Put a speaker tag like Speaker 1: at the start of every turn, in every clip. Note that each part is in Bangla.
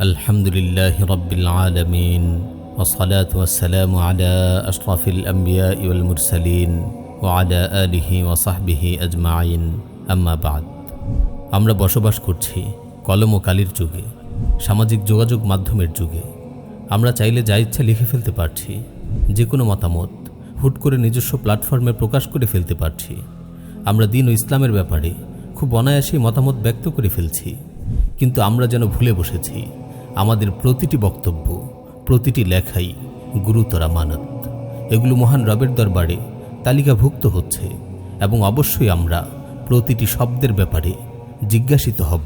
Speaker 1: الحمد لله رب العالمين والصلاة والسلام على أشرف الأنبياء والمرسلين وعلى آله وصحبه أجمعين أما بعد আমরা বসবাস করছি কলম ও কালির যুগে সামাজিক যোগাযোগ মাধ্যমের যুগে আমরা চাইলে যা ইচ্ছা লিখে ফেলতে পারছি যে কোনো মতামত হুট করে নিজস্ব প্ল্যাটফর্মে প্রকাশ করে ফেলতে পারছি আমরা দিন ও ইসলামের ব্যাপারে খুব অনায়াসেই মতামত ব্যক্ত করে ফেলছি কিন্তু আমরা যেন ভুলে বসেছি, আমাদের প্রতিটি বক্তব্য, প্রতিটি লেখাই গুরুতর আমানত। এগুলো মহান রবের দরবারে তালিকাভুক্ত হচ্ছে এবং অবশ্যই আমরা প্রতিটি শব্দের ব্যাপারে জিজ্ঞাসিত হব।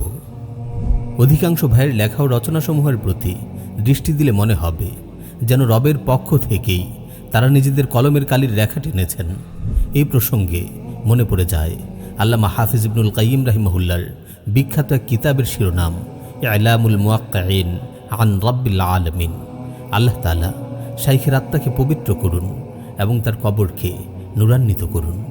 Speaker 1: অধিকাংশ ভাইয়ের লেখা ও রচনাসমূহের প্রতি দৃষ্টি দিলে মনে হবে যেন রবের পক্ষ থেকেই তারা নিজেদের কলমের কালির রেখা টেনেছেন। এই প্রসঙ্গে মনে পড়ে যায় আল্লামা হাফিজ ইবনুল কাইম রাহিমাহুল্লার বিখ্যাত এক কিতাবের শিরোনাম আলামুল মুয়াক্কাইন আন রব্বিল আলমিন। আল্লাহ তালা শাইখের আত্মাকে পবিত্র করুন এবং তার কবরকে নুরান্বিত করুন।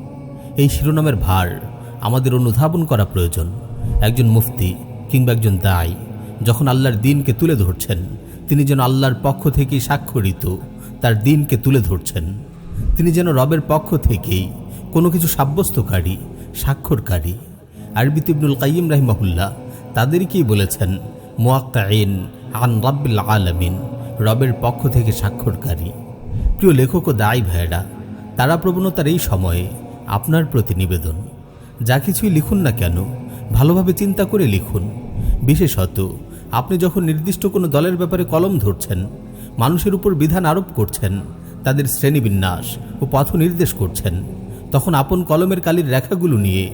Speaker 1: এই শিরোনামের ভার আমাদের অনুধাবন করা প্রয়োজন। একজন মুফতি কিংবা একজন দায় যখন আল্লাহর দিনকে তুলে ধরছেন, তিনি যেন আল্লাহর পক্ষ থেকেই স্বাক্ষরিত তার দিনকে তুলে ধরছেন। তিনি যেন রবের পক্ষ থেকেই কোনো কিছু সাব্যস্তকারী, স্বাক্ষরকারী আরবি ইবনুল কাইম রাহিমাহুল্লাহ তাদেরকেই বলেছেন মোয়াক্কাইন আন রব্বিল আলমিন, রবের পক্ষ থেকে স্বাক্ষরকারী। প্রিয় লেখক ও দায়ী ভাইয়েরা, তারা প্রবণতার এই সময়ে আপনার প্রতি নিবেদন। যা কিছুই লিখুন না কেন, ভালোভাবে চিন্তা করে লিখুন। বিশেষত, আপনি যখন নির্দিষ্ট কোনো দলের ব্যাপারে কলম ধরছেন, মানুষের উপর বিধান আরোপ করছেন, তাদের শ্রেণীবিন্যাস ও পথ নির্দেশ করছেন, তখন আপন কলমের কালির রেখাগুলো নিয়ে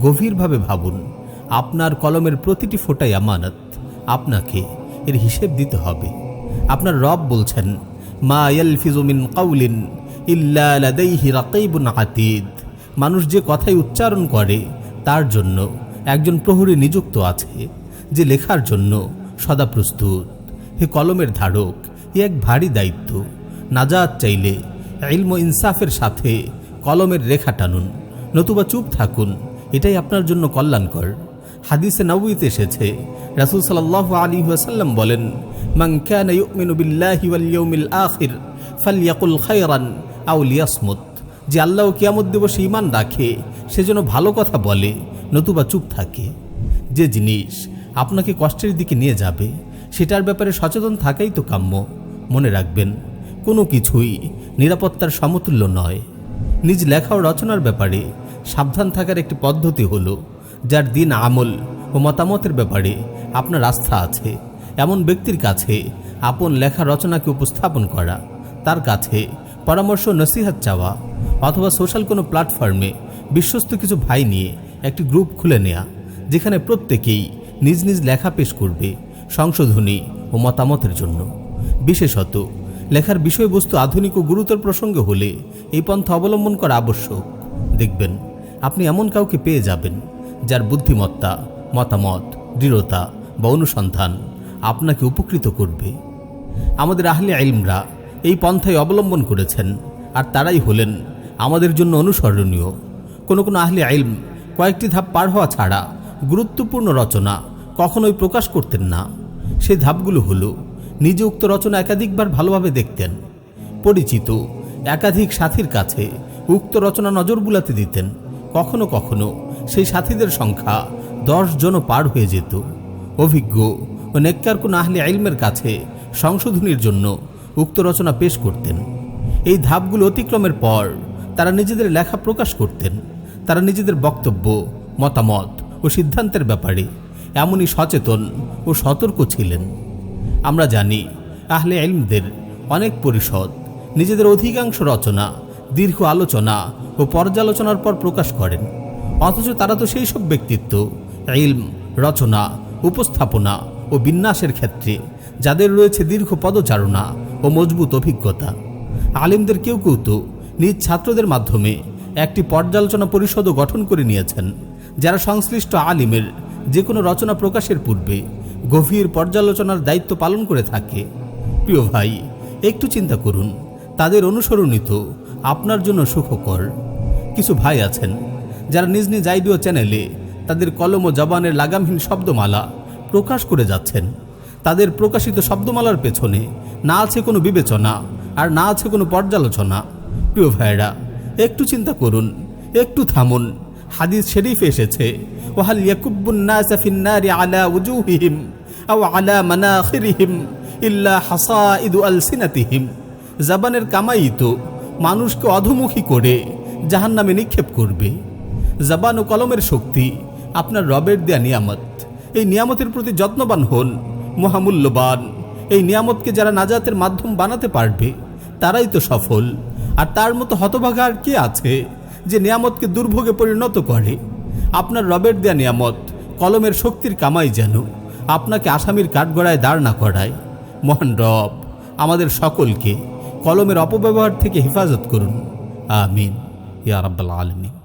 Speaker 1: গভীরভাবে ভাবুন, আপনার কলমের প্রতিটি ফোটাই আমানত। আপনাকে এর হিসেব দিতে হবে। আপনার রব বলছেন, মা ইয়ালফিজুমিন কাউলিন ইল্লা লাদাইহি রাকিবুন আতীদ। মানুষ যে কথাই উচ্চারণ করে, তার জন্য একজন প্রহরী নিযুক্ত আছে, যে লেখার জন্য সদা প্রস্তুত। হে কলমের ধারক, এ এক ভারী দায়িত্ব। নাজাত চাইলে ইলম ইনসাফের সাথে কলমের রেখা টানুন। নতুবা চুপ থাকুন। এটাই আপনার জন্য কল্যাণকর। হাদিসে নবীতে এসেছে, রাসূল সাল্লাল্লাহু আলাইহি ওয়াসাল্লাম বলেন আখির, ফালইয়াকুল খায়রান আও লিয়াসমুত। যে আল্লাহ কিয়ামত দিবসে ইমান রাখে, সে যেন ভালো কথা বলে, নতুবা চুপ থাকে। যে জিনিস আপনাকে কষ্টের দিকে নিয়ে যাবে, সেটার ব্যাপারে সচেতন থাকাই তো কাম্য। মনে রাখবেন, কোনো কিছুই নিরাপত্তার সমতুল্য নয়। নিজ লেখা ও রচনার ব্যাপারে সাবধান থাকার একটি পদ্ধতি হলো, যার দিন আমল ও মতামতের ব্যাপারে আপনার আস্থা আছে। এমন ব্যক্তির কাছে আপন লেখা রচনাকে উপস্থাপন করা, তার কাছে পরামর্শ নসিহাত চাওয়া, অথবা সোশ্যাল কোনো প্ল্যাটফর্মে বিশ্বস্ত কিছু ভাই নিয়ে একটি গ্রুপ খুলে নেয়া, যেখানে প্রত্যেকেই নিজ নিজ লেখা পেশ করবে সংশোধনী ও মতামতের জন্য। বিশেষত, লেখার বিষয়বস্তু আধুনিক ও গুরুতর প্রসঙ্গে হলে এই পন্থা অবলম্বন করা আবশ্যক। দেখবেন আপনি এমন কাউকে পেয়ে যাবেন, যার বুদ্ধিমত্তা, মতামত, দৃঢ়তা বা অনুসন্ধান আপনাকে উপকৃত করবে। আমাদের আহলে আইলমরা এই পন্থায় অবলম্বন করেছেন আর তারাই হলেন আমাদের জন্য অনুসরণীয়। কোনো কোনো আহলে আইলম কয়েকটি ধাপ পার হওয়া ছাড়া গুরুত্বপূর্ণ রচনা কখনোই প্রকাশ করতেন না। সেই ধাপগুলো হলো, নিজে উক্ত রচনা একাধিকবার ভালোভাবে দেখতেন। পরিচিত, একাধিক সাথীর কাছে উক্ত রচনা নজর বুলাতে দিতেন। কখনো কখনো সেই সাথীদের সংখ্যা দশ জনও পার হয়ে যেত। অভিজ্ঞ ও নেককার কোন আহলে আইলমের কাছে সংশোধনীর জন্য উক্ত রচনা পেশ করতেন। এই ধাপগুলো অতিক্রমের পর তারা নিজেদের লেখা প্রকাশ করতেন। তারা নিজেদের বক্তব্য, মতামত ও সিদ্ধান্তের ব্যাপারে এমনই সচেতন ও সতর্ক ছিলেন। আমরা জানি আহলে ইলমদের অনেক পরিষদ নিজেদের অধিকাংশ রচনা দীর্ঘ আলোচনা ও পর্যালোচনার পর প্রকাশ করেন। অথচ তারা তো সেই সব ব্যক্তিত্ব, ইলম, রচনা, উপস্থাপনা ও বিন্যাসের ক্ষেত্রে, যাদের রয়েছে দীর্ঘ পদচারণা ও মজবুত অভিজ্ঞতা। আলিমদের কেউ কেউ তো নিজ ছাত্রদের মাধ্যমে একটি পর্যালোচনা পরিষদও গঠন করে নিয়েছেন, যারা সংশ্লিষ্ট আলিমের যে কোনো রচনা প্রকাশের পূর্বে গভীর পর্যালোচনার দায়িত্ব পালন করে থাকে। প্রিয় ভাই, একটু চিন্তা করুন, তাদের অনুসরণিত আপনার জন্য সুখকর। কিছু ভাই আছেন, যারা নিজ নিজ আইডিও চ্যানেলে তাদের কলম ও জবানের লাগামহীন শব্দমালা প্রকাশ করে যাচ্ছেন।
Speaker 2: তাদের প্রকাশিত শব্দমালার পেছনে না আছে কোনো বিবেচনা আর না আছে কোনো পর্যালোচনা। প্রিয় ভাইরা একটু চিন্তা করুন, একটু থামুন। হাদিস শরীফে এসেছে ওহাল ইয়াকুব্বুন নাসা ফিন্নারি আলা আলা ইল্লা জাবানের কামাই তো মানুষকে অধমুখী করে জাহান্নামে নিক্ষেপ করবে। জাবান ও কলমের শক্তি আপনার রবের দেয়া নিয়ামত। এই নিয়ামতের প্রতি যত্নবান হন, মহামূল্যবান। এই নিয়ামতকে যারা নাজাতের মাধ্যম বানাতে পারবে, তারাই তো সফল। আর তার মতো হতভাগা আর কে আছে যে নিয়ামতকে দুর্ভোগে পরিণত করে? আপনার রবের দেয়া নিয়ামত কলমের শক্তির কামাই যেন আপনাকে আসামির কাঠগড়ায় দাঁড় না করায়। মহান রব, আমাদের সকলকে কলমের অপব্যবহার থেকে হেফাজত করুন। আমিন। ইয়া রাব্বাল আলমিন।